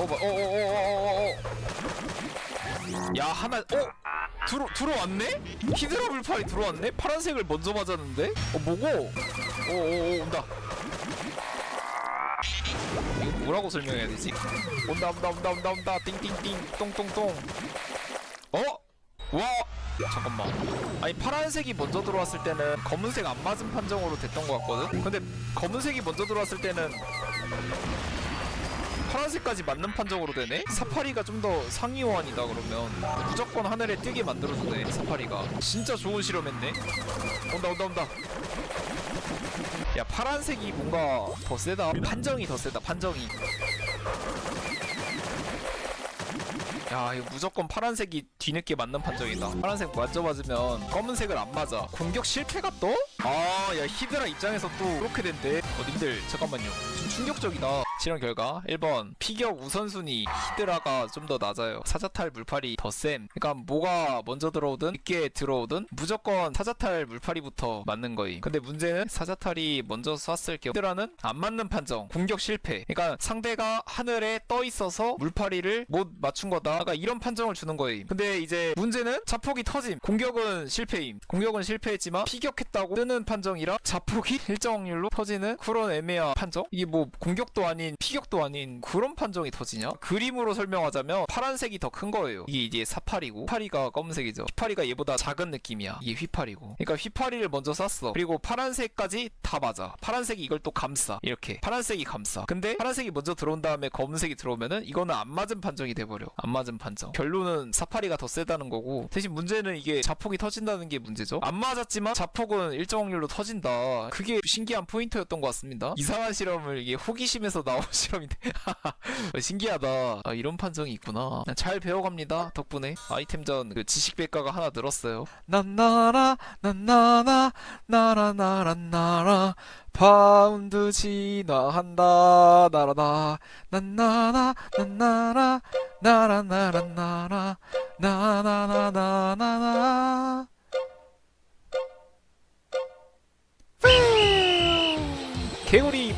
어, 뭐, 어, 어, 어, 어, 어, 어. 야, 하나, 어? 들어, 들어왔네? 히드라 불팔이 들어왔네? 파란색을 먼저 맞았는데? 어, 뭐고? 어, 어, 어, 온다. 이거 뭐라고 설명해야 되지? 온다, 온다, 온다, 온다, 온다. 띵띵띵, 똥똥똥. 어? 와! 잠깐만. 아니, 파란색이 먼저 들어왔을 때는 검은색 안 맞은 판정으로 됐던 것 같거든? 근데 검은색이 먼저 들어왔을 때는 파란색까지 맞는 판정으로 되네? 사파리가 좀 더 상위 호환이다 그러면 무조건 하늘에 뜨게 만들어주네 사파리가. 진짜 좋은 실험했네. 온다 온다 온다. 야 파란색이 뭔가 더 세다. 판정이 더 세다 판정이. 야 이거 무조건 파란색이 뒤늦게 맞는 판정이다. 파란색 먼저 맞으면. 검은색을 안 맞아. 공격 실패가 또? 아야 히드라 입장에서 또 그렇게 된대. 어 님들 잠깐만요. 좀 충격적이다 실험 결과 1번 피격 우선순위 히드라가 좀 더 낮아요. 사자탈 물파리 더셈 그러니까 뭐가 먼저 들어오든 늦게 들어오든 무조건 사자탈 물파리부터 맞는 거임. 근데 문제는 사자탈이 먼저 쐈을 경우 히드라는 안 맞는 판정 공격 실패. 그러니까 상대가 하늘에 떠 있어서 물파리를 못 맞춘 거다. 그러니까 이런 판정을 주는 거임. 근데 이제 문제는 자폭이 터짐. 공격은 실패임. 공격은 실패했지만 피격했다고 뜨는 판정이라 자폭이 일정 확률로 터지는 그런 애매한 판정? 이게 뭐 공격도 아닌 피격도 아닌 그런 판정이 터지냐? 그림으로 설명하자면 파란색이 더 큰 거예요. 이게 이제 사파리고 휘파리가 검은색이죠. 휘파리가 얘보다 작은 느낌이야. 이게 휘파리고. 그러니까 휘파리를 먼저 쐈어. 그리고 파란색까지 다 맞아. 파란색이 이걸 또 감싸. 이렇게. 파란색이 감싸. 근데 파란색이 먼저 들어온 다음에 검은색이 들어오면은 이거는 안 맞은 판정이 돼버려. 안 맞은 판정. 결론은 사파리가 더 세다는 거고 대신 문제는 이게 자폭이 터진다는 게 문제죠. 안 맞았지만 자폭은 일정 확률로 터진다. 그게 신기한 포인트였던 것 같습니다. 이상한 실험을 이게 호기심에서 나온 실험인데. 신기하다. 아, 이런 판정이 있구나. 잘 배워갑니다 덕분에. 아이템전 그 지식 백과가 하나 늘었어요. 난나라 난나나 나라 나라 나라. 파운드 진화한다 나라나. 난나나 난나라 나라 나라 나라. 나나나나나나 개구리